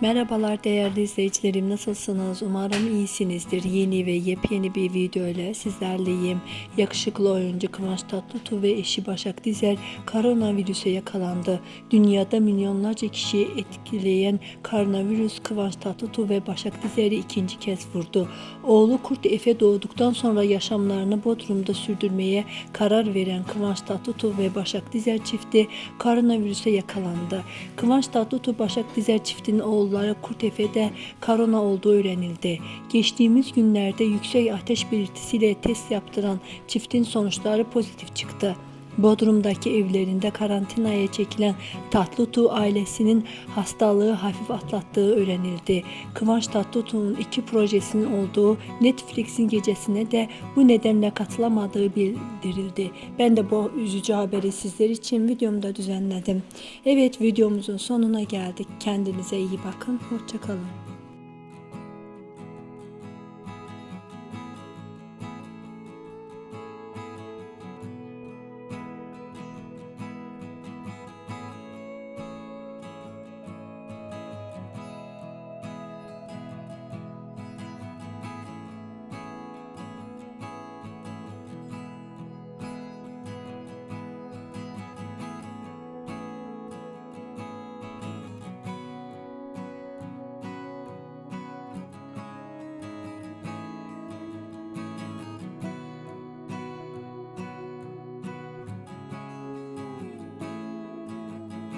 Merhabalar değerli izleyicilerim nasılsınız? Umarım iyisinizdir. Yeni ve yepyeni bir video ile sizlerleyim. Yakışıklı oyuncu Kıvanç Tatlıtuğ ve eşi Başak Dizer koronavirüse yakalandı. Dünyada milyonlarca kişiyi etkileyen koronavirüs Kıvanç Tatlıtuğ ve Başak Dizer'i ikinci kez vurdu. Oğlu Kurt Efe doğduktan sonra yaşamlarını Bodrum'da sürdürmeye karar veren Kıvanç Tatlıtuğ ve Başak Dizer çifti koronavirüse yakalandı. Kıvanç Tatlıtuğ Başak Dizer çiftinin oğulları Kurt Efe'de korona olduğu öğrenildi. Geçtiğimiz günlerde yüksek ateş belirtisiyle test yaptıran çiftin sonuçları pozitif çıktı. Bodrum'daki evlerinde karantinaya çekilen Tatlıtuğ ailesinin hastalığı hafif atlattığı öğrenildi. Kıvanç Tatlıtuğ'un iki projesinin olduğu Netflix'in gecesine de bu nedenle katılamadığı bildirildi. Ben de bu üzücü haberi sizler için videomda düzenledim. Evet videomuzun sonuna geldik. Kendinize iyi bakın. Hoşçakalın.